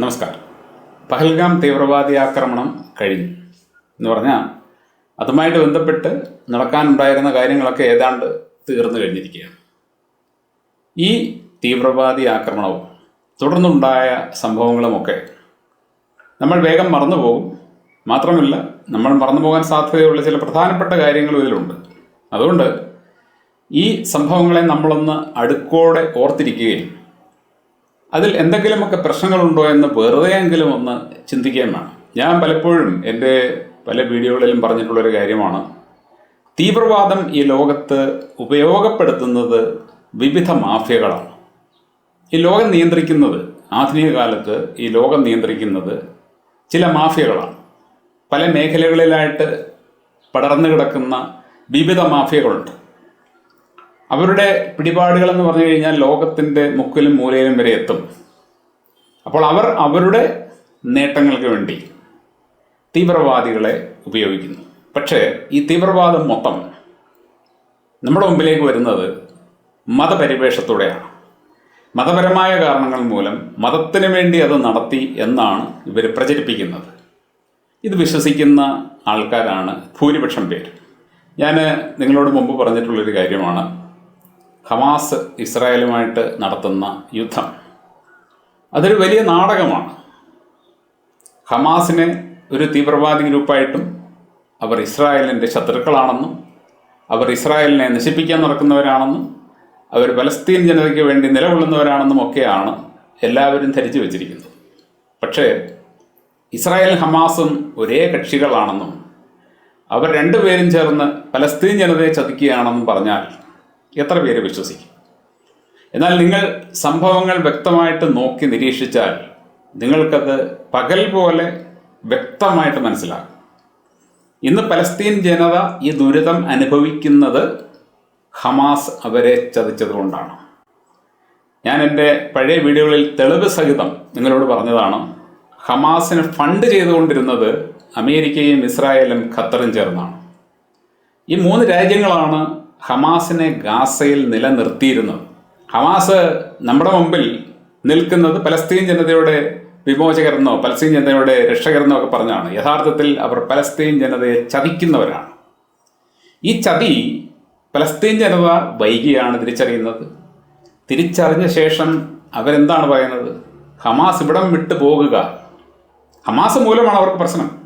നമസ്കാരം. പഹൽഗാം തീവ്രവാദി ആക്രമണം കഴിഞ്ഞു എന്ന് പറഞ്ഞാൽ അതുമായിട്ട് ബന്ധപ്പെട്ട് നടക്കാനുണ്ടായിരുന്ന കാര്യങ്ങളൊക്കെ ഏതാണ്ട് തീർന്നു കഴിഞ്ഞിരിക്കുകയാണ്. ഈ തീവ്രവാദി ആക്രമണവും തുടർന്നുണ്ടായ സംഭവങ്ങളുമൊക്കെ നമ്മൾ വേഗം മറന്നുപോകും. മാത്രമല്ല നമ്മൾ മറന്നു പോകാൻ സാധ്യതയുള്ള ചില പ്രധാനപ്പെട്ട കാര്യങ്ങളും ഇതിലുണ്ട്. അതുകൊണ്ട് ഈ സംഭവങ്ങളെ നമ്മളൊന്ന് അടുക്കോടെ ഓർത്തിരിക്കുകയും അതിൽ എന്തെങ്കിലുമൊക്കെ പ്രശ്നങ്ങളുണ്ടോ എന്ന് വെറുതെയെങ്കിലും ഒന്ന് ചിന്തിക്കുകയെന്നാണ് ഞാൻ പലപ്പോഴും എന്റെ പല വീഡിയോകളിലും പറഞ്ഞിട്ടുള്ളൊരു കാര്യമാണ്. തീവ്രവാദം ഈ ലോകത്ത് ഉപയോഗപ്പെടുത്തുന്നത് വിവിധ മാഫിയകളാണ്. ഈ ലോകം നിയന്ത്രിക്കുന്നത് ആധുനിക കാലത്ത് ഈ ലോകം നിയന്ത്രിക്കുന്നത് ചില മാഫിയകളാണ്. പല മേഖലകളിലായിട്ട് പടർന്നു കിടക്കുന്ന വിവിധ മാഫിയകളുണ്ട്. അവരുടെ പിടിപാടുകൾ എന്ന് പറഞ്ഞു കഴിഞ്ഞാൽ ലോകത്തിന്റെ മുക്കിലും മൂലയിലും വരെ എത്തും. അപ്പോൾ അവർ അവരുടെ നേട്ടങ്ങൾക്ക് വേണ്ടി തീവ്രവാദികളെ ഉപയോഗിക്കുന്നു. പക്ഷേ ഈ തീവ്രവാദം മൊത്തം നമ്മുടെ മുമ്പിലേക്ക് വരുന്നത് മതപരിവേഷത്തോടെയാണ്. മതപരമായ കാരണങ്ങൾ മൂലം മതത്തിന് വേണ്ടി അത് നടത്തി എന്നാണ് ഇവർ പ്രചരിപ്പിക്കുന്നത്. ഇത് വിശ്വസിക്കുന്ന ആൾക്കാരാണ് ഭൂരിപക്ഷം പേര്. ഞാൻ നിങ്ങളോട് മുമ്പ് പറഞ്ഞിട്ടുള്ളൊരു കാര്യമാണ്. ഹമാസ് ഇസ്രായേലുമായിട്ട് നടത്തുന്ന യുദ്ധം. അതൊരു വലിയ നാടകമാണ്. ഹമാസിനെ ഒരു തീവ്രവാദി ഗ്രൂപ്പായിട്ടും അവർ ഇസ്രായേലിന്റെ ശത്രുക്കളാണെന്നും അവർ ഇസ്രായേലിനെ നശിപ്പിക്കാൻ നടക്കുന്നവരാണെന്നും അവർ പലസ്തീൻ ജനതയ്ക്ക് വേണ്ടി നിലകൊള്ളുന്നവരാണെന്നും ഒക്കെയാണ് എല്ലാവരും ധരിച്ചു വച്ചിരിക്കുന്നത്. പക്ഷേ ഇസ്രായേൽ ഹമാസും ഒരേ കക്ഷികളാണെന്നും അവർ രണ്ടുപേരും ചേർന്ന് പലസ്തീൻ ജനതയെ ചതിക്കുകയാണെന്നും പറഞ്ഞാൽ എത്ര പേര് വിശ്വസിക്കും? എന്നാൽ നിങ്ങൾ സംഭവങ്ങൾ വ്യക്തമായിട്ട് നോക്കി നിരീക്ഷിച്ചാൽ നിങ്ങൾക്കത് പകൽ പോലെ വ്യക്തമായിട്ട് മനസ്സിലാകും. ഇന്ന് പലസ്തീൻ ജനത ഈ ദുരിതം അനുഭവിക്കുന്നത് ഹമാസ് അവരെ ചതിച്ചതുകൊണ്ടാണ് ഞാൻ എന്റെ പഴയ വീഡിയോകളിൽ തെളിവ് സഹിതം നിങ്ങളോട് പറഞ്ഞതാണ് ഹമാസിന് ഫണ്ട് ചെയ്തുകൊണ്ടിരുന്നത് അമേരിക്കയും ഇസ്രായേലും ഖത്തറും ചേർന്നാണ്. ഈ മൂന്ന് രാജ്യങ്ങളാണ് ഹമാസിനെ ഗാസയിൽ നിലനിർത്തിയിരുന്നു. ഹമാസ് നമ്മുടെ മുമ്പിൽ നിൽക്കുന്നത് പലസ്തീൻ ജനതയുടെ വിമോചകരെന്നോ പലസ്തീൻ ജനതയുടെ രക്ഷകരെന്നോ ഒക്കെ പറഞ്ഞാണ്. യഥാർത്ഥത്തിൽ അവർ പലസ്തീൻ ജനതയെ ചതിക്കുന്നവരാണ്. ഈ ചതി പലസ്തീൻ ജനത വൈകിയാണ് തിരിച്ചറിയുന്നത്. തിരിച്ചറിഞ്ഞ ശേഷം അവരെന്താണ് പറയുന്നത്? ഹമാസ് ഇവിടം വിട്ടു പോകുക ഹമാസ് മൂലമാണ് അവർക്ക് പ്രശ്നം.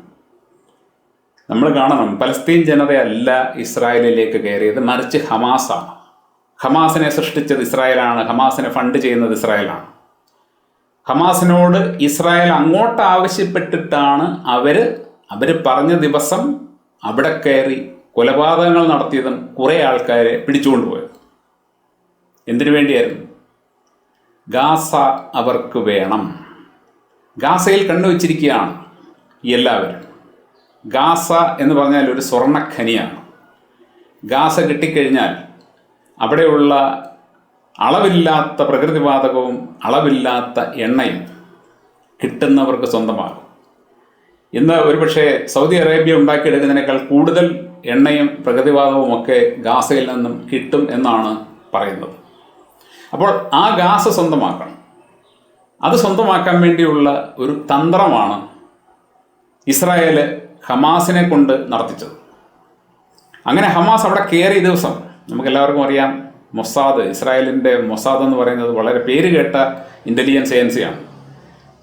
നമ്മൾ കാണണം. പലസ്തീൻ ജനതയല്ല ഇസ്രായേലിലേക്ക് കയറിയത്. മറിച്ച് ഹമാസാണ്. ഹമാസിനെ സൃഷ്ടിച്ചത് ഇസ്രായേലാണ്. ഹമാസിനെ ഫണ്ട് ചെയ്യുന്നത് ഇസ്രായേലാണ്. ഹമാസിനോട് ഇസ്രായേൽ അങ്ങോട്ട് ആവശ്യപ്പെട്ടിട്ടാണ് അവർ അവർ പറഞ്ഞ ദിവസം അവിടെ കയറി കൊലപാതകങ്ങൾ നടത്തിയതും കുറേ ആൾക്കാരെ പിടിച്ചുകൊണ്ടുപോയത്. എന്തിനു വേണ്ടിയായിരുന്നു? ഗാസ അവർക്ക് വേണം. ഗാസയിൽ കണ്ണുവച്ചിരിക്കുകയാണ് എല്ലാവരും. ഗാസ എന്ന് പറഞ്ഞാൽ ഒരു സ്വർണഖനിയാണ്. ഗാസ കിട്ടിക്കഴിഞ്ഞാൽ അവിടെയുള്ള അളവില്ലാത്ത പ്രകൃതിവാതകവും അളവില്ലാത്ത എണ്ണയും കിട്ടുന്നവർക്ക് സ്വന്തമാകും. ഇന്ന് ഒരുപക്ഷെ സൗദി അറേബ്യ ഉണ്ടാക്കിയെടുക്കുന്നതിനേക്കാൾ കൂടുതൽ എണ്ണയും പ്രകൃതിവാതകവും ഒക്കെ ഗാസയിൽ നിന്നും കിട്ടും എന്നാണ് പറയുന്നത്. അപ്പോൾ ആ ഗാസ സ്വന്തമാക്കണം. അത് സ്വന്തമാക്കാൻ വേണ്ടിയുള്ള ഒരു തന്ത്രമാണ് ഇസ്രായേൽ ഹമാസിനെ കൊണ്ട് നടത്തിച്ചത്. അങ്ങനെ ഹമാസ് അവിടെ കയറിയ ദിവസം നമുക്കെല്ലാവർക്കും അറിയാം മൊസാദ് ഇസ്രായേലിന്റെ മൊസാദ് എന്ന് പറയുന്നത് വളരെ പേര് കേട്ട ഇന്റലിജൻസ് ഏജൻസിയാണ്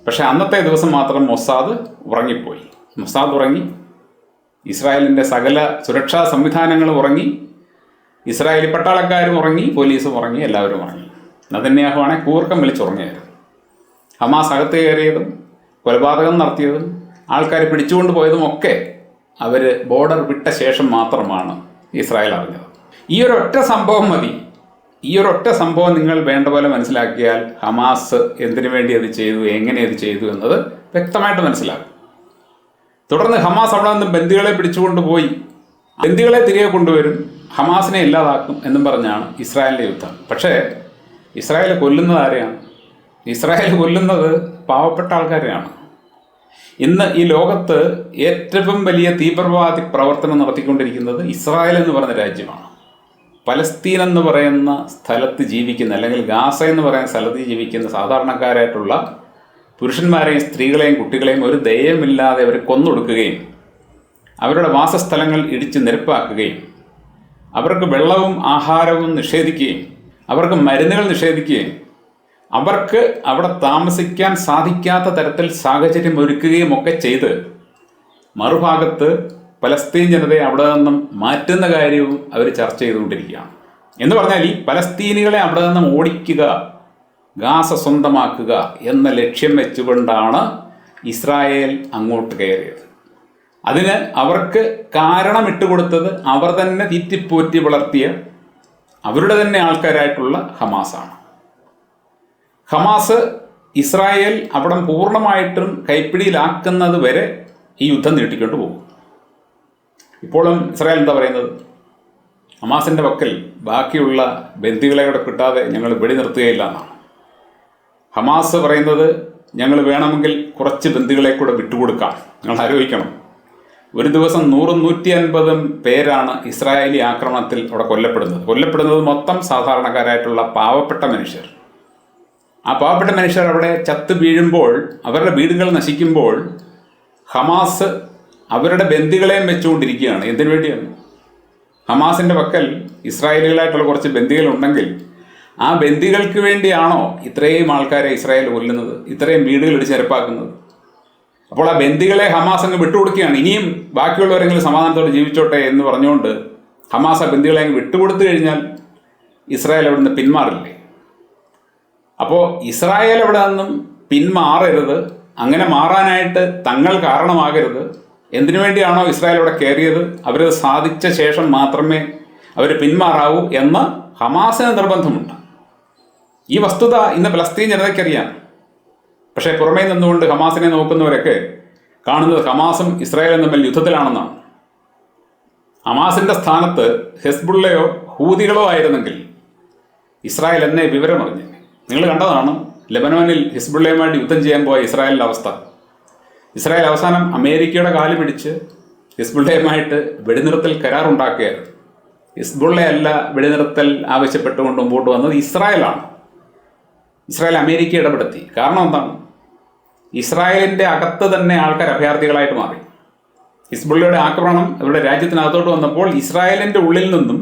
പക്ഷേ അന്നത്തെ ദിവസം മാത്രം മൊസാദ് ഉറങ്ങിപ്പോയി. മൊസാദ് ഉറങ്ങി ഇസ്രായേലിന്റെ സകല സുരക്ഷാ സംവിധാനങ്ങളും ഉറങ്ങി ഇസ്രായേലി പട്ടാളക്കാരും ഉറങ്ങി പോലീസും ഉറങ്ങി എല്ലാവരും ഉറങ്ങി. നതന്യാഹുവാണെ കൂർക്കം വിളിച്ചുറങ്ങിയായിരുന്നു ഹമാസ് അകത്ത് കയറിയതും കൊലപാതകം നടത്തിയതും ആൾക്കാരെ പിടിച്ചുകൊണ്ട് പോയതും ഒക്കെ അവർ ബോർഡർ വിട്ട ശേഷം മാത്രമാണ് ഇസ്രായേൽ അറിഞ്ഞത്. ഈ ഒരു ഒറ്റ സംഭവം മതി. ഈ ഒരു ഒറ്റ സംഭവം നിങ്ങൾ വേണ്ട പോലെ മനസ്സിലാക്കിയാൽ ഹമാസ് എന്തിനു വേണ്ടി അത് ചെയ്തു എങ്ങനെ അത് ചെയ്തു എന്നത് വ്യക്തമായിട്ട് മനസ്സിലാകും. തുടർന്ന് ഹമാസ് അവിടെ നിന്ന് ബന്ദികളെ പിടിച്ചുകൊണ്ട് പോയി. ബന്ദികളെ തിരികെ കൊണ്ടുവരും ഹമാസിനെ ഇല്ലാതാക്കും എന്നും പറഞ്ഞാണ് ഇസ്രായേലിന്റെ യുദ്ധം. പക്ഷേ ഇസ്രായേൽ കൊല്ലുന്നത് ആരെയാണ്? ഇസ്രായേൽ കൊല്ലുന്നത് പാവപ്പെട്ട ആൾക്കാരെയാണ്. ഇന്ന് ഈ ലോകത്ത് ഏറ്റവും വലിയ തീവ്രവാദി പ്രവർത്തനം നടത്തിക്കൊണ്ടിരിക്കുന്നത് ഇസ്രായേൽ എന്ന് പറയുന്ന രാജ്യമാണ്. പലസ്തീൻ എന്ന് പറയുന്ന സ്ഥലത്ത് ജീവിക്കുന്ന അല്ലെങ്കിൽ ഗാസ എന്ന് പറയുന്ന സ്ഥലത്ത് ജീവിക്കുന്ന സാധാരണക്കാരായിട്ടുള്ള പുരുഷന്മാരെയും സ്ത്രീകളെയും കുട്ടികളെയും ഒരു ദയമില്ലാതെ അവർ കൊന്നൊടുക്കുകയും അവരുടെ വാസസ്ഥലങ്ങൾ ഇടിച്ച് നിരപ്പാക്കുകയും അവർക്ക് വെള്ളവും ആഹാരവും നിഷേധിക്കുകയും അവർക്ക് മരുന്നുകൾ നിഷേധിക്കുകയും അവർക്ക് അവിടെ താമസിക്കാൻ സാധിക്കാത്ത തരത്തിൽ സാഹചര്യം ഒരുക്കുകയും ഒക്കെ ചെയ്ത് മറുഭാഗത്ത് പലസ്തീൻ ജനതയെ അവിടെ നിന്നും മാറ്റുന്ന കാര്യവും അവർ ചർച്ച ചെയ്തുകൊണ്ടിരിക്കുകയാണ്. എന്ന് പറഞ്ഞാൽ ഈ പലസ്തീനികളെ അവിടെ നിന്നും ഓടിക്കുക ഗാസ സ്വന്തമാക്കുക എന്ന ലക്ഷ്യം വെച്ചുകൊണ്ടാണ് ഇസ്രായേൽ അങ്ങോട്ട് കയറിയത്. അതിന് അവർക്ക് കാരണം ഇട്ടുകൊടുത്തത് അവർ തന്നെ തീറ്റിപ്പോറ്റി വളർത്തിയ അവരുടെ തന്നെ ആൾക്കാരായിട്ടുള്ള ഹമാസാണ്. ഹമാസ് ഇസ്രായേൽ അവിടം പൂർണമായിട്ടും കൈപ്പിടിയിലാക്കുന്നത് വരെ ഈ യുദ്ധം നീട്ടിക്കൊണ്ട് പോകും. ഇപ്പോഴും ഇസ്രായേൽ എന്താ പറയുന്നത്? ഹമാസിന്റെ പക്കൽ ബാക്കിയുള്ള ബന്ദികളെ കൂടെ കിട്ടാതെ ഞങ്ങൾ വെടി നിർത്തുകയില്ല എന്നാണ്. ഹമാസ് പറയുന്നത് ഞങ്ങൾ വേണമെങ്കിൽ കുറച്ച് ബന്ദികളെ കൂടെ വിട്ടുകൊടുക്കാം. നിങ്ങൾ ആലോചിക്കണം. ഒരു ദിവസം നൂറും നൂറ്റി അൻപതും പേരാണ് ഇസ്രായേലി ആക്രമണത്തിൽ അവിടെ കൊല്ലപ്പെടുന്നത്. കൊല്ലപ്പെടുന്നത് മൊത്തം സാധാരണക്കാരായിട്ടുള്ള പാവപ്പെട്ട മനുഷ്യർ. ആ പാവപ്പെട്ട മനുഷ്യർ അവിടെ ചത്ത് വീഴുമ്പോൾ അവരുടെ വീടുകൾ നശിക്കുമ്പോൾ ഹമാസ് അവരുടെ ബന്ദികളെയും വെച്ചുകൊണ്ടിരിക്കുകയാണ്. എന്തിനു വേണ്ടിയാണ്? ഹമാസിന്റെ പക്കൽ ഇസ്രായേലികളായിട്ടുള്ള കുറച്ച് ബന്ദികളുണ്ടെങ്കിൽ ആ ബന്ദികൾക്ക് വേണ്ടിയാണോ ഇത്രയും ആൾക്കാരെ ഇസ്രായേൽ കൊല്ലുന്നത് ഇത്രയും വീടുകൾ ഇടിച്ച് നിരപ്പാക്കുന്നത്? അപ്പോൾ ആ ബന്ദികളെ ഹമാസ് അങ്ങ് വിട്ടുകൊടുക്കുകയാണ്. ഇനിയും ബാക്കിയുള്ളവരെങ്കിലും സമാധാനത്തോടെ ജീവിച്ചോട്ടെ എന്ന് പറഞ്ഞുകൊണ്ട് ഹമാസ് ആ ബന്ദികളെ അങ്ങ് വിട്ടുകൊടുത്തു കഴിഞ്ഞാൽ ഇസ്രായേൽ അവിടുന്ന് പിന്മാറില്ലേ? അപ്പോൾ ഇസ്രായേൽ എവിടെ നിന്നും പിന്മാറരുത് അങ്ങനെ മാറാനായിട്ട് തങ്ങൾ കാരണമാകരുത്. എന്തിനു വേണ്ടിയാണോ ഇസ്രായേൽ അവിടെ കയറിയത്? അവരത് സാധിച്ച ശേഷം മാത്രമേ അവർ പിന്മാറാവൂ എന്ന് ഹമാസിന് നിർബന്ധമുണ്ട്. ഈ വസ്തുത ഇന്ന് ഫലസ്തീൻ ജനതയ്ക്കറിയാം. പക്ഷേ പുറമേ നിന്നുകൊണ്ട് ഹമാസിനെ നോക്കുന്നവരൊക്കെ കാണുന്നത് ഹമാസും ഇസ്രായേലും തമ്മിൽ യുദ്ധത്തിലാണെന്നാണ്. ഹമാസിന്റെ സ്ഥാനത്ത് ഹെസ്ബുള്ളയോ ഹൂതികളോ ആയിരുന്നെങ്കിൽ ഇസ്രായേൽ എന്നെ വിവരമറിഞ്ഞു നിങ്ങൾ കണ്ടതാണ് ലെബനോനിൽ ഹിസ്ബുള്ളയുമായിട്ട് യുദ്ധം ചെയ്യാൻ പോയ ഇസ്രായേലിന്റെ അവസ്ഥ. ഇസ്രായേൽ അവസാനം അമേരിക്കയുടെ കാൽ പിടിച്ച് ഹിസ്ബുള്ളയുമായിട്ട് വെടിനിർത്തൽ കരാറുണ്ടാക്കുകയായിരുന്നു ഹിസ്ബുള്ളയല്ല വെടിനിർത്തൽ ആവശ്യപ്പെട്ടുകൊണ്ട് മുമ്പോട്ട് വന്നത് ഇസ്രായേലാണ്. ഇസ്രായേൽ അമേരിക്ക ഇടപെടുത്തി. കാരണം എന്താണ്? ഇസ്രായേലിന്റെ അകത്ത് തന്നെ ആൾക്കാർ അഭയാർത്ഥികളായിട്ട് മാറി. ഹിസ്ബുള്ളയുടെ ആക്രമണം അവരുടെ രാജ്യത്തിനകത്തോട്ട് വന്നപ്പോൾ ഇസ്രായേലിന്റെ ഉള്ളിൽ നിന്നും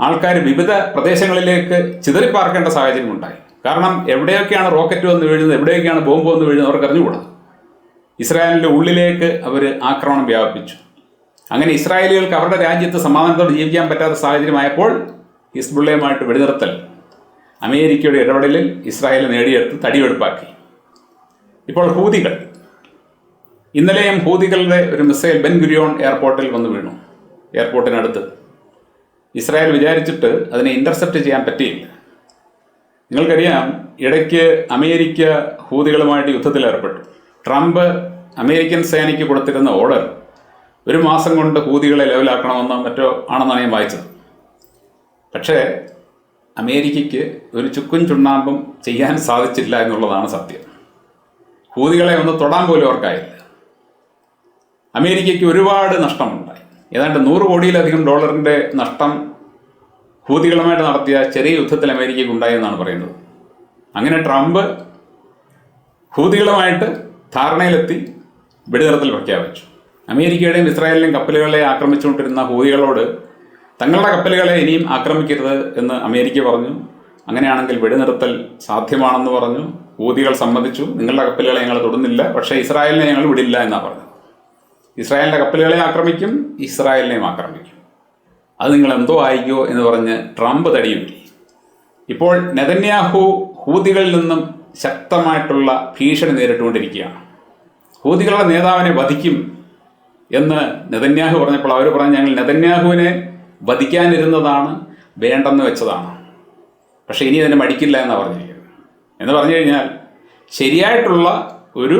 ആൾക്കാർ വിവിധ പ്രദേശങ്ങളിലേക്ക് ചിതറിപ്പാർക്കേണ്ട സാഹചര്യം ഉണ്ടായി കാരണം എവിടെയൊക്കെയാണ് റോക്കറ്റ് വന്ന് വീഴുന്നത് എവിടെയൊക്കെയാണ് ബോംബ് വന്ന് വീഴുന്നത് അവർക്ക് അറിഞ്ഞുകൂടാ. ഇസ്രായേലിന്റെ ഉള്ളിലേക്ക് അവർ ആക്രമണം വ്യാപിപ്പിച്ചു. അങ്ങനെ ഇസ്രായേലികൾക്ക് അവരുടെ രാജ്യത്ത് സമാധാനത്തോടെ ജീവിക്കാൻ പറ്റാത്ത സാഹചര്യമായപ്പോൾ ഹിസ്ബുള്ളയുമായിട്ട് വെടിനിർത്തൽ. അമേരിക്കയുടെ ഇടപെടലിൽ ഇസ്രായേൽ നേടിയെടുത്ത് തടിവെടുപ്പാക്കി ഇപ്പോൾ ഹൂതികൾ. ഇന്നലെയും ഹൂതികളുടെ ഒരു മിസൈൽ ബെൻ ഗുരിയോൺ എയർപോർട്ടിൽ വന്ന് വീണു എയർപോർട്ടിനടുത്ത്. ഇസ്രായേൽ വിചാരിച്ചിട്ട് അതിനെ ഇന്റർസെപ്റ്റ് ചെയ്യാൻ പറ്റിയില്ല. നിങ്ങൾക്കറിയാം ഇടയ്ക്ക് അമേരിക്ക ഹൂതികളുമായിട്ട് യുദ്ധത്തിൽ ഏർപ്പെട്ടു. ട്രംപ് അമേരിക്കൻ സേനയ്ക്ക് കൊടുത്തിരുന്ന ഓർഡർ ഒരു മാസം കൊണ്ട് ഹൂതികളെ ലെവലാക്കണമെന്നോ മറ്റോ ആണെന്നാണ് ഞാൻ വായിച്ചത്. പക്ഷേ അമേരിക്കയ്ക്ക് ഒരു ചുക്കും ചുണ്ണാമ്പും ചെയ്യാൻ സാധിച്ചില്ല എന്നുള്ളതാണ് സത്യം. ഹൂതികളെ ഒന്ന് തൊടാൻ പോലും അവർക്കായില്ല. അമേരിക്കയ്ക്ക് ഒരുപാട് നഷ്ടമുണ്ടായി. ഏതാണ്ട് നൂറ് കോടിയിലധികം ഡോളറിന്റെ നഷ്ടം ഹൂതികളുമായിട്ട് നടത്തിയ ചെറിയ യുദ്ധത്തിൽ അമേരിക്കയ്ക്ക് ഉണ്ടായി എന്നാണ് പറയുന്നത്. അങ്ങനെ ട്രംപ് ഹൂതികളുമായിട്ട് ധാരണയിലെത്തി വെടിനിർത്തൽ പ്രഖ്യാപിച്ചു. അമേരിക്കയുടെയും ഇസ്രായേലിലെയും കപ്പലുകളെ ആക്രമിച്ചുകൊണ്ടിരുന്ന ഹൂതികളോട് തങ്ങളുടെ കപ്പലുകളെ ഇനിയും ആക്രമിക്കരുത് എന്ന് അമേരിക്ക പറഞ്ഞു. അങ്ങനെയാണെങ്കിൽ വെടിനിർത്തൽ സാധ്യമാണെന്ന് പറഞ്ഞു. ഹൂതികൾ സമ്മതിച്ചു. നിങ്ങളുടെ കപ്പലുകളെ ഞങ്ങൾ തൊടുന്നില്ല. പക്ഷേ ഇസ്രായേലിനെ ഞങ്ങൾ വിടില്ല എന്നാണ് പറഞ്ഞത്. ഇസ്രായേലിന്റെ കപ്പലുകളെ ആക്രമിക്കും ഇസ്രായേലിനെയും ആക്രമിക്കും. അത് നിങ്ങൾ എന്തോ ആയിക്കോ എന്ന് പറഞ്ഞ് ട്രംപ് തടിയും ഇപ്പോൾ നെതന്യാഹു ഹൂതികളിൽ നിന്നും ശക്തമായിട്ടുള്ള ഭീഷണി നേരിട്ടുകൊണ്ടിരിക്കുകയാണ്. ഹൂതികളുടെ നേതാവിനെ വധിക്കും എന്ന് നെതന്യാഹു പറഞ്ഞപ്പോൾ അവർ പറഞ്ഞു ഞങ്ങൾ നെതന്യാഹുവിനെ വധിക്കാനിരുന്നതാണ് വേണ്ടെന്ന് വെച്ചതാണ്. പക്ഷേ ഇനി അതിനെ മടിക്കില്ല എന്നാണ് പറഞ്ഞിരിക്കുന്നത്. എന്ന് പറഞ്ഞു കഴിഞ്ഞാൽ ശരിയായിട്ടുള്ള ഒരു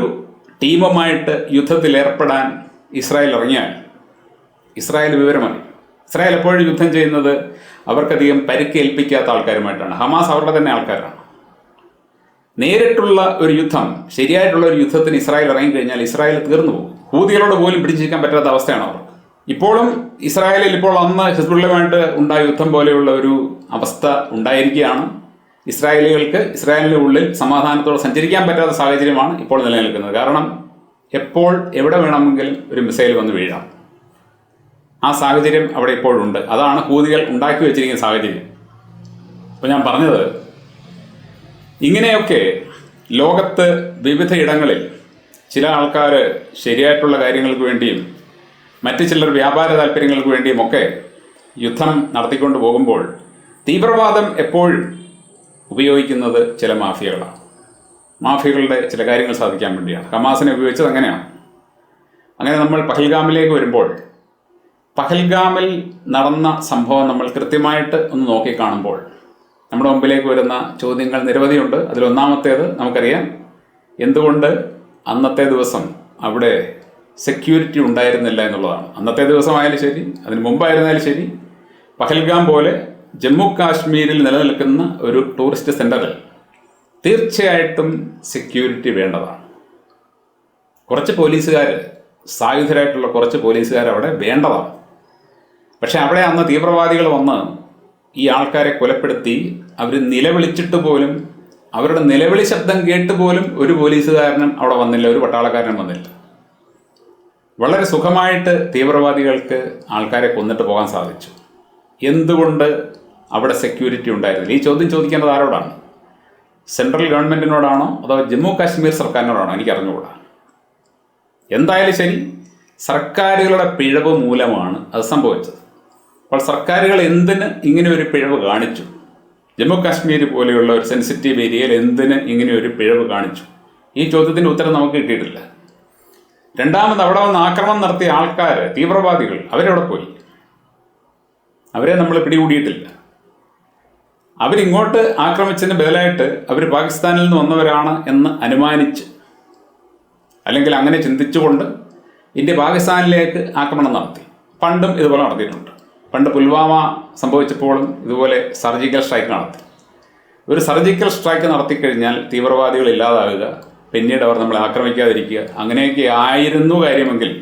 ടീമുമായിട്ട് യുദ്ധത്തിൽ ഏർപ്പെടാൻ ഇസ്രായേൽ ഇറങ്ങിയാൽ ഇസ്രായേൽ വിവരമറിയും. ഇസ്രായേൽ എപ്പോഴും യുദ്ധം ചെയ്യുന്നത് അവർക്കധികം പരിക്കേൽപ്പിക്കാത്ത ആൾക്കാരുമായിട്ടാണ്. ഹമാസ് അവരുടെ തന്നെ ആൾക്കാരാണ്. നേരിട്ടുള്ള ഒരു യുദ്ധം ശരിയായിട്ടുള്ള ഒരു യുദ്ധത്തിന് ഇസ്രായേൽ ഇറങ്ങിക്കഴിഞ്ഞാൽ ഇസ്രായേൽ തീർന്നു പോകും. ഹൂതികളോട് പോലും പിടിച്ചിരിക്കാൻ പറ്റാത്ത അവസ്ഥയാണ് അവർക്ക് ഇപ്പോഴും ഇസ്രായേലിൽ ഇപ്പോൾ അന്ന് ഹിസ്ബുള്ളുമായിട്ട് ഉണ്ടായ യുദ്ധം പോലെയുള്ള ഒരു അവസ്ഥ ഉണ്ടായിരിക്കുകയാണ്. ഇസ്രായേലികൾക്ക് ഇസ്രായേലിന്റെ ഉള്ളിൽ സമാധാനത്തോടെ സഞ്ചരിക്കാൻ പറ്റാത്ത സാഹചര്യമാണ് ഇപ്പോൾ നിലനിൽക്കുന്നത്. കാരണം എപ്പോൾ എവിടെ വേണമെങ്കിലും ഒരു മിസൈൽ വന്ന് വീഴാം. ആ സാഹചര്യം അവിടെ ഇപ്പോഴുണ്ട്. അതാണ് ഹൂതികൾ ഉണ്ടാക്കി വെച്ചിരിക്കുന്ന സാഹചര്യം. അപ്പോൾ ഞാൻ പറഞ്ഞത് ഇങ്ങനെയൊക്കെ ലോകത്ത് വിവിധ ഇടങ്ങളിൽ ചില ആൾക്കാർ ശരിയായിട്ടുള്ള കാര്യങ്ങൾക്ക് വേണ്ടിയും മറ്റു ചിലർ വ്യാപാര താല്പര്യങ്ങൾക്ക് വേണ്ടിയും ഒക്കെ യുദ്ധം നടത്തിക്കൊണ്ട് പോകുമ്പോൾ തീവ്രവാദം എപ്പോഴും ഉപയോഗിക്കുന്നത് ചില മാഫിയകളാണ്. മാഫിയകളുടെ ചില കാര്യങ്ങൾ സാധിക്കാൻ വേണ്ടിയാണ്. ഹമാസിനെ ഉപയോഗിച്ചത് അങ്ങനെയാണ്. അങ്ങനെ നമ്മൾ പഹൽഗാമിലേക്ക് വരുമ്പോൾ പഹൽഗാമിൽ നടന്ന സംഭവം നമ്മൾ കൃത്യമായിട്ട് ഒന്ന് നോക്കിക്കാണുമ്പോൾ നമ്മുടെ മുമ്പിലേക്ക് വരുന്ന ചോദ്യങ്ങൾ നിരവധിയുണ്ട്. അതിലൊന്നാമത്തേത് നമുക്കറിയാം എന്തുകൊണ്ട് അന്നത്തെ ദിവസം അവിടെ സെക്യൂരിറ്റി ഉണ്ടായിരുന്നില്ല എന്നുള്ളതാണ്. അന്നത്തെ ദിവസമായാലും ശരി അതിന് മുമ്പായിരുന്നാലും ശരി പഹൽഗാം പോലെ ജമ്മു കാശ്മീരിൽ നിലനിൽക്കുന്ന ഒരു ടൂറിസ്റ്റ് സെന്ററിൽ തീർച്ചയായിട്ടും സെക്യൂരിറ്റി വേണ്ടതാണ്. കുറച്ച് പോലീസുകാർ സായുധരായിട്ടുള്ള കുറച്ച് പോലീസുകാർ അവിടെ വേണ്ടതാണ്. പക്ഷെ അവിടെ അന്ന് തീവ്രവാദികൾ വന്ന് ഈ ആൾക്കാരെ കൊലപ്പെടുത്തി അവർ നിലവിളിച്ചിട്ട് പോലും അവരുടെ നിലവിളി ശബ്ദം കേട്ട് പോലും ഒരു പോലീസുകാരനും അവിടെ വന്നില്ല ഒരു പട്ടാളക്കാരനും വന്നില്ല. വളരെ സുഖമായിട്ട് തീവ്രവാദികൾക്ക് ആൾക്കാരെ കൊന്നിട്ട് പോകാൻ സാധിച്ചു. എന്തുകൊണ്ട് അവിടെ സെക്യൂരിറ്റി ഉണ്ടായിരുന്നില്ല? ഈ ചോദ്യം ചോദിക്കേണ്ടത് ആരോടാണ്? സെൻട്രൽ ഗവൺമെന്റിനോടാണോ അതോ ജമ്മു കാശ്മീർ സർക്കാരിനോടാണോ? എനിക്ക് അറിഞ്ഞുകൂടാ. എന്തായാലും ശരി സർക്കാരുകളുടെ പിഴവ് മൂലമാണ് അത് സംഭവിച്ചത്. അപ്പോൾ സർക്കാരുകൾ എന്തിന് ഇങ്ങനെ ഒരു പിഴവ് കാണിച്ചു? ജമ്മു കാശ്മീർ പോലെയുള്ള ഒരു സെൻസിറ്റീവ് ഏരിയയിൽ എന്തിന് ഇങ്ങനെ ഒരു പിഴവ് കാണിച്ചു? ഈ ചോദ്യത്തിന്റെ ഉത്തരം നമുക്ക് കിട്ടിയിട്ടില്ല. രണ്ടാമത് അവിടെ വന്ന് ആക്രമണം നടത്തിയ ആൾക്കാർ തീവ്രവാദികൾ അവരവിടെ പോയി. അവരെ നമ്മൾ പിടികൂടിയിട്ടില്ല. അവരിങ്ങോട്ട് ആക്രമിച്ചതിന് ബദലായിട്ട് അവർ പാകിസ്ഥാനിൽ നിന്ന് വന്നവരാണ് എന്ന് അനുമാനിച്ച് അല്ലെങ്കിൽ അങ്ങനെ ചിന്തിച്ചുകൊണ്ട് ഇന്ത്യ പാകിസ്ഥാനിലേക്ക് ആക്രമണം നടത്തി. പണ്ടും ഇതുപോലെ നടത്തിയിട്ടുണ്ട്. പണ്ട് പുൽവാമ സംഭവിച്ചപ്പോഴും ഇതുപോലെ സർജിക്കൽ സ്ട്രൈക്ക് നടത്തി. ഒരു സർജിക്കൽ സ്ട്രൈക്ക് നടത്തിക്കഴിഞ്ഞാൽ തീവ്രവാദികൾ ഇല്ലാതാകുക പിന്നീട് അവർ നമ്മളെ ആക്രമിക്കാതിരിക്കുക അങ്ങനെയൊക്കെ ആയിരുന്നു കാര്യമെങ്കിൽ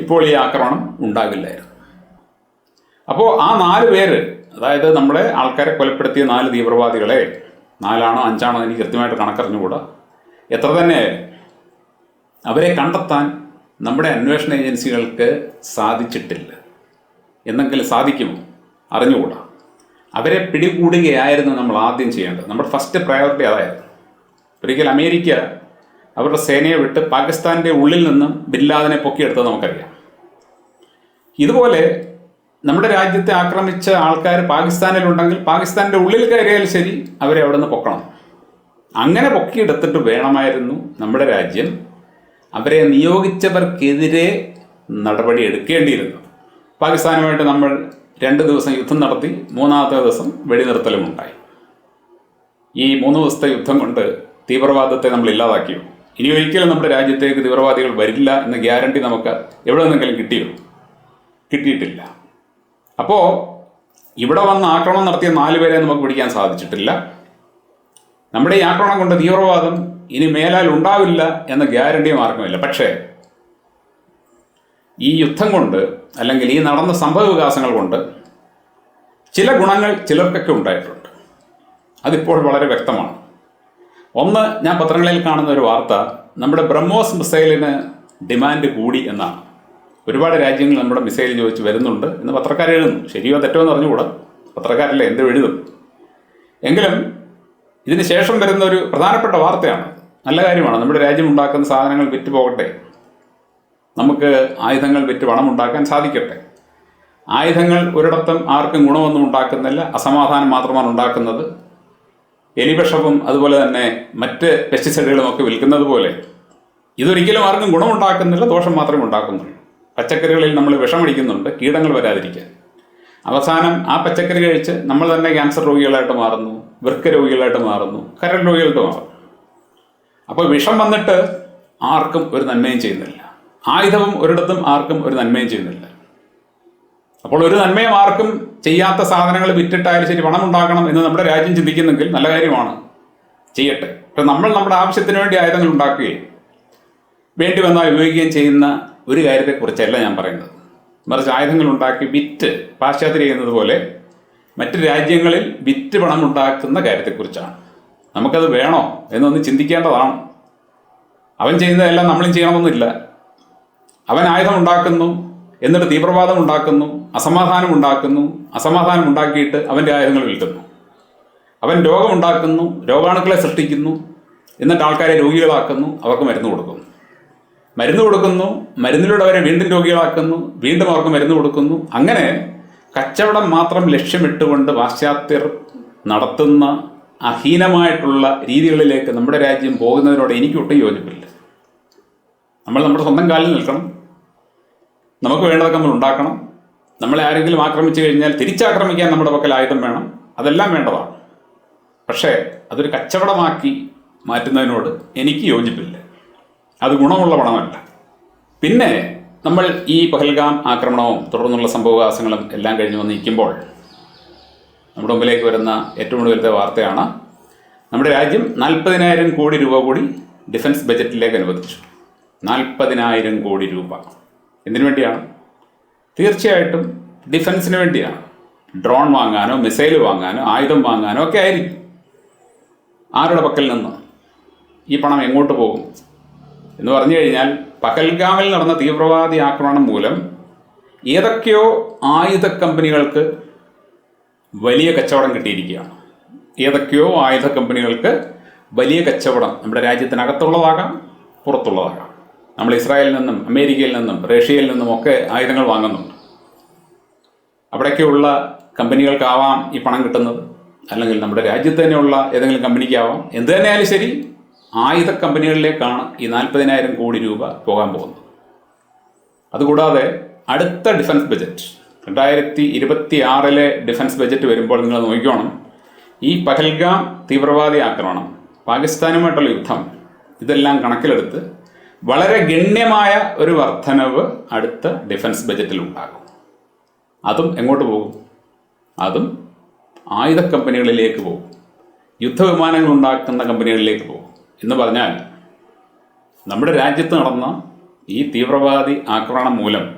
ഇപ്പോൾ ഈ ആക്രമണം ഉണ്ടാകില്ലായിരുന്നു. അപ്പോൾ ആ നാല് പേര് അതായത് നമ്മളെ ആൾക്കാരെ കൊലപ്പെടുത്തിയ നാല് തീവ്രവാദികളെ നാലാണോ അഞ്ചാണോ എനിക്ക് കൃത്യമായിട്ട് കണക്കറിഞ്ഞുകൂടാ. എത്ര തന്നെ അവരെ കണ്ടെത്താൻ നമ്മുടെ അന്വേഷണ ഏജൻസികൾക്ക് സാധിച്ചിട്ടില്ല. എന്നെങ്കിലും സാധിക്കുമോ? അറിഞ്ഞുകൂടാ. അവരെ പിടികൂടുകയായിരുന്നു നമ്മൾ ആദ്യം ചെയ്യേണ്ടത്. നമ്മുടെ ഫസ്റ്റ് പ്രയോറിറ്റി അതായിരുന്നു. ഒരിക്കൽ അമേരിക്ക അവരുടെ സേനയെ വിട്ട് പാകിസ്ഥാന്റെ ഉള്ളിൽ നിന്നും ബില്ലാദിനെ പൊക്കിയെടുത്തത് നമുക്കറിയാം. ഇതുപോലെ നമ്മുടെ രാജ്യത്തെ ആക്രമിച്ച ആൾക്കാർ പാകിസ്ഥാനിലുണ്ടെങ്കിൽ പാകിസ്ഥാന്റെ ഉള്ളിൽ കയറിയാൽ ശരി അവരെ അവിടെ നിന്ന് പൊക്കണം. അങ്ങനെ പൊക്കിയെടുത്തിട്ട് വേണമായിരുന്നു നമ്മുടെ രാജ്യം. അവരെ നിയോഗിച്ചവർക്കെതിരെ നടപടി എടുക്കേണ്ടിയിരുന്നു പാകിസ്ഥാനുമായിട്ട് നമ്മൾ രണ്ട് ദിവസം യുദ്ധം നടത്തി മൂന്നാമത്തെ ദിവസം വെടിനിർത്തലും ഉണ്ടായി ഈ മൂന്ന് ദിവസത്തെ യുദ്ധം കൊണ്ട് തീവ്രവാദത്തെ നമ്മൾ ഇല്ലാതാക്കിയോ ഇനി ഒരിക്കലും നമ്മുടെ രാജ്യത്തേക്ക് തീവ്രവാദികൾ വരില്ല എന്ന ഗ്യാരണ്ടി നമുക്ക് എവിടെ നിന്നെങ്കിലും കിട്ടിയോ? കിട്ടിയിട്ടില്ല. അപ്പോൾ ഇവിടെ വന്ന് ആക്രമണം നടത്തിയ നാല് പേരെ നമുക്ക് പിടിക്കാൻ സാധിച്ചിട്ടില്ല. നമ്മുടെ ഈ ആക്രമണം കൊണ്ട് തീവ്രവാദം ഇനി മേലാൽ ഉണ്ടാവില്ല എന്ന ഗ്യാരണ്ടിയും ആർക്കുമില്ല പക്ഷേ ഈ യുദ്ധം കൊണ്ട് അല്ലെങ്കിൽ ഈ നടന്ന സംഭവ വികാസങ്ങൾ കൊണ്ട് ചില ഗുണങ്ങൾ ചിലർക്കൊക്കെ ഉണ്ടായിട്ടുണ്ട്. അതിപ്പോൾ വളരെ വ്യക്തമാണ്. ഒന്ന് ഞാൻ പത്രങ്ങളിൽ കാണുന്ന ഒരു വാർത്ത നമ്മുടെ ബ്രഹ്മോസ് മിസൈലിന് ഡിമാൻഡ് കൂടി എന്നാണ്. ഒരുപാട് രാജ്യങ്ങൾ നമ്മുടെ മിസൈൽ ചോദിച്ച് വരുന്നുണ്ട് എന്ന് പത്രക്കാർ എഴുതുന്നു. ശരിയോ തെറ്റോ എന്ന് അറിഞ്ഞുകൂടാ. പത്രക്കാരല്ലേ എന്ത് എഴുതും? എങ്കിലും ഇതിന് ശേഷം വരുന്ന ഒരു പ്രധാനപ്പെട്ട വാർത്തയാണ്. നല്ല കാര്യമാണ്. നമ്മുടെ രാജ്യം ഉണ്ടാക്കുന്ന സാധനങ്ങൾ വിറ്റ് പോകട്ടെ നമുക്ക് ആയുധങ്ങൾ വിറ്റ് പണം ഉണ്ടാക്കാൻ സാധിക്കട്ടെ. ആയുധങ്ങൾ ഒരിടത്തും ആർക്കും ഗുണമൊന്നും ഉണ്ടാക്കുന്നില്ല. അസമാധാനം മാത്രമാണ് ഉണ്ടാക്കുന്നത്. എലിവിഷവും അതുപോലെ തന്നെ മറ്റ് പെസ്റ്റിസൈഡുകളും ഒക്കെ വിൽക്കുന്നത് പോലെ ഇതൊരിക്കലും ആർക്കും ഗുണമുണ്ടാക്കുന്നില്ല ദോഷം മാത്രമേ ഉണ്ടാക്കുന്നുള്ളൂ. പച്ചക്കറികളിൽ നമ്മൾ വിഷമടിക്കുന്നുണ്ട് കീടങ്ങൾ വരാതിരിക്കാൻ. അവസാനം ആ പച്ചക്കറി കഴിച്ച് നമ്മൾ തന്നെ ക്യാൻസർ രോഗികളായിട്ട് മാറുന്നു വൃക്ക രോഗികളായിട്ട് മാറുന്നു കരൾ രോഗികളായിട്ട് മാറുന്നു. അപ്പോൾ വിഷം വന്നിട്ട് ആർക്കും ഒരു നന്മയും ചെയ്യുന്നില്ല. ആയുധവും ഒരിടത്തും ആർക്കും ഒരു നന്മയും ചെയ്യുന്നില്ല. അപ്പോൾ ഒരു നന്മയും ആർക്കും ചെയ്യാത്ത സാധനങ്ങൾ വിറ്റിട്ടായാലും ശരി പണം ഉണ്ടാക്കണം എന്ന് നമ്മുടെ രാജ്യം ചിന്തിക്കുന്നെങ്കിൽ നല്ല കാര്യമാണ്. ചെയ്യട്ടെ. പക്ഷെ നമ്മൾ നമ്മുടെ ആവശ്യത്തിന് വേണ്ടി ആയുധങ്ങൾ ഉണ്ടാക്കുകയും വേണ്ടി വന്നാൽ ഉപയോഗിക്കുകയും ചെയ്യുന്ന ഒരു കാര്യത്തെക്കുറിച്ചല്ല ഞാൻ പറയുന്നത്. മറിച്ച് ആയുധങ്ങൾ ഉണ്ടാക്കി വിറ്റ് പാശ്ചാത്യം ചെയ്യുന്നത് പോലെ മറ്റ് രാജ്യങ്ങളിൽ വിറ്റ് പണം ഉണ്ടാക്കുന്ന കാര്യത്തെക്കുറിച്ചാണ്. നമുക്കത് വേണോ എന്നൊന്ന് ചിന്തിക്കേണ്ടതാണ്. അവൻ ചെയ്യുന്നതെല്ലാം നമ്മളും ചെയ്യണമെന്നില്ല. അവൻ ആയുധം ഉണ്ടാക്കുന്നു എന്നിട്ട് തീവ്രവാദം ഉണ്ടാക്കുന്നു അസമാധാനം ഉണ്ടാക്കുന്നു അസമാധാനം ഉണ്ടാക്കിയിട്ട് അവന്റെ ആയുധങ്ങൾ വിൽക്കുന്നു. അവൻ രോഗമുണ്ടാക്കുന്നു രോഗാണുക്കളെ സൃഷ്ടിക്കുന്നു എന്നിട്ട് ആൾക്കാരെ രോഗികളാക്കുന്നു അവർക്ക് മരുന്ന് കൊടുക്കുന്നു. മരുന്ന് കൊടുക്കുന്നു മരുന്നിലൂടെ അവരെ വീണ്ടും രോഗികളാക്കുന്നു വീണ്ടും അവർക്ക് മരുന്ന് കൊടുക്കുന്നു. അങ്ങനെ കച്ചവടം മാത്രം ലക്ഷ്യമിട്ടുകൊണ്ട് പാശ്ചാത്യർ നടത്തുന്ന അഹീനമായിട്ടുള്ള രീതികളിലേക്ക് നമ്മുടെ രാജ്യം പോകുന്നതിനോട് എനിക്ക് ഒട്ടും യോജിപ്പില്ല. നമ്മൾ നമ്മുടെ സ്വന്തം കാലിൽ നിൽക്കണം. നമുക്ക് വേണ്ടതൊക്കെ നമ്മൾ ഉണ്ടാക്കണം. നമ്മളെ ആരെങ്കിലും ആക്രമിച്ചു കഴിഞ്ഞാൽ തിരിച്ചാക്രമിക്കാൻ നമ്മുടെ പക്കൽ ആയുധം വേണം. അതെല്ലാം വേണ്ടതാണ്. പക്ഷേ അതൊരു കച്ചവടമാക്കി മാറ്റുന്നതിനോട് എനിക്ക് യോജിപ്പില്ല. അത് ഗുണമുള്ള പണമല്ല. പിന്നെ നമ്മൾ ഈ പഹൽഗാം ആക്രമണവും തുടർന്നുള്ള സംഭവവികാസങ്ങളും എല്ലാം കഴിഞ്ഞ് വന്ന് നിൽക്കുമ്പോൾ നമ്മുടെ മുമ്പിലേക്ക് വരുന്ന ഏറ്റവും കൂടുതലത്തെ വാർത്തയാണ്. നമ്മുടെ രാജ്യം നാൽപ്പതിനായിരം കോടി രൂപ കൂടി ഡിഫൻസ് ബജറ്റിലേക്ക് അനുവദിച്ചു. നാൽപ്പതിനായിരം കോടി രൂപ. എന്തിനു വേണ്ടിയാണ്? തീർച്ചയായിട്ടും ഡിഫൻസിന് വേണ്ടിയാണ്. ഡ്രോൺ വാങ്ങാനോ മിസൈൽ വാങ്ങാനോ ആയുധം വാങ്ങാനോ ഒക്കെ ആയിരിക്കും. ആരുടെ പക്കൽ നിന്ന്? ഈ പണം എങ്ങോട്ട് പോകും? എന്ന് പറഞ്ഞു കഴിഞ്ഞാൽ പഹൽഗാമിൽ നടന്ന തീവ്രവാദി ആക്രമണം മൂലം ഏതൊക്കെയോ ആയുധ കമ്പനികൾക്ക് വലിയ കച്ചവടം കിട്ടിയിരിക്കുകയാണ്. ഏതൊക്കെയോ ആയുധ കമ്പനികൾക്ക് വലിയ കച്ചവടം നമ്മുടെ രാജ്യത്തിനകത്തുള്ളതാകാം പുറത്തുള്ളതാകാം. നമ്മൾ ഇസ്രായേലിൽ നിന്നും അമേരിക്കയിൽ നിന്നും റഷ്യയിൽ നിന്നും ഒക്കെ ആയുധങ്ങൾ വാങ്ങുന്നുണ്ട് അവിടേക്കുള്ള കമ്പനികൾക്കാവാം ഈ പണം കിട്ടുന്നത്. അല്ലെങ്കിൽ നമ്മുടെ രാജ്യത്ത് തന്നെയുള്ള ഏതെങ്കിലും കമ്പനിക്കാവാം. എന്ത് തന്നെയായാലും ശരി ആയുധ കമ്പനികളിലേക്കാണ് ഈ നാൽപ്പതിനായിരം കോടി രൂപ പോകാൻ പോകുന്നത്. അതുകൂടാതെ അടുത്ത ഡിഫൻസ് ബജറ്റ് രണ്ടായിരത്തി ഇരുപത്തി ആറിലെ ഡിഫൻസ് ബജറ്റ് വരുമ്പോൾ നിങ്ങൾ നോക്കിക്കോണം. ഈ പഹൽഗാം തീവ്രവാദി ആക്രമണം പാകിസ്ഥാനുമായിട്ടുള്ള യുദ്ധം ഇതെല്ലാം കണക്കിലെടുത്ത് വളരെ ഗണ്യമായ ഒരു വർധനവ് അടുത്ത ഡിഫൻസ് ബജറ്റിൽ ഉണ്ടാകും. അതും എങ്ങോട്ട് പോകും? അതും ആയുധ കമ്പനികളിലേക്ക് പോകും. യുദ്ധവിമാനങ്ങൾ ഉണ്ടാക്കുന്ന കമ്പനികളിലേക്ക് പോകും. എന്ന് പറഞ്ഞാൽ നമ്മുടെ രാജ്യത്ത് നടന്ന ഈ തീവ്രവാദി ആക്രമണം മൂലം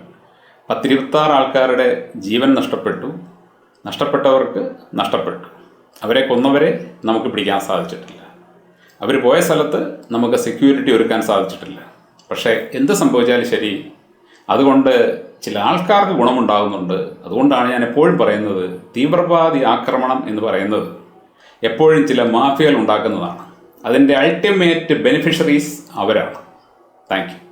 പത്തിരുപത്താറ് ആൾക്കാരുടെ ജീവൻ നഷ്ടപ്പെട്ടു. നഷ്ടപ്പെട്ടവർക്ക് നഷ്ടപ്പെട്ടു. അവരെ കൊന്നവരെ നമുക്ക് പിടിക്കാൻ സാധിച്ചിട്ടില്ല. അവർ പോയ സ്ഥലത്ത് നമുക്ക് സെക്യൂരിറ്റി ഒരുക്കാൻ സാധിച്ചിട്ടില്ല. പക്ഷേ എന്ത് സംഭവിച്ചാലും ശരി. അതുകൊണ്ട് ചില ആൾക്കാർക്ക് ഗുണമുണ്ടാകുന്നുണ്ട്. അതുകൊണ്ടാണ് ഞാൻ എപ്പോഴും പറയുന്നത് തീവ്രവാദി ആക്രമണം എന്ന് പറയുന്നത് എപ്പോഴും ചില മാഫിയകൾ ഉണ്ടാക്കുന്നതാണ്. അതിന്റെ അൾട്ടിമേറ്റ് ബെനിഫിഷ്യറീസ് അവരാണ്. താങ്ക്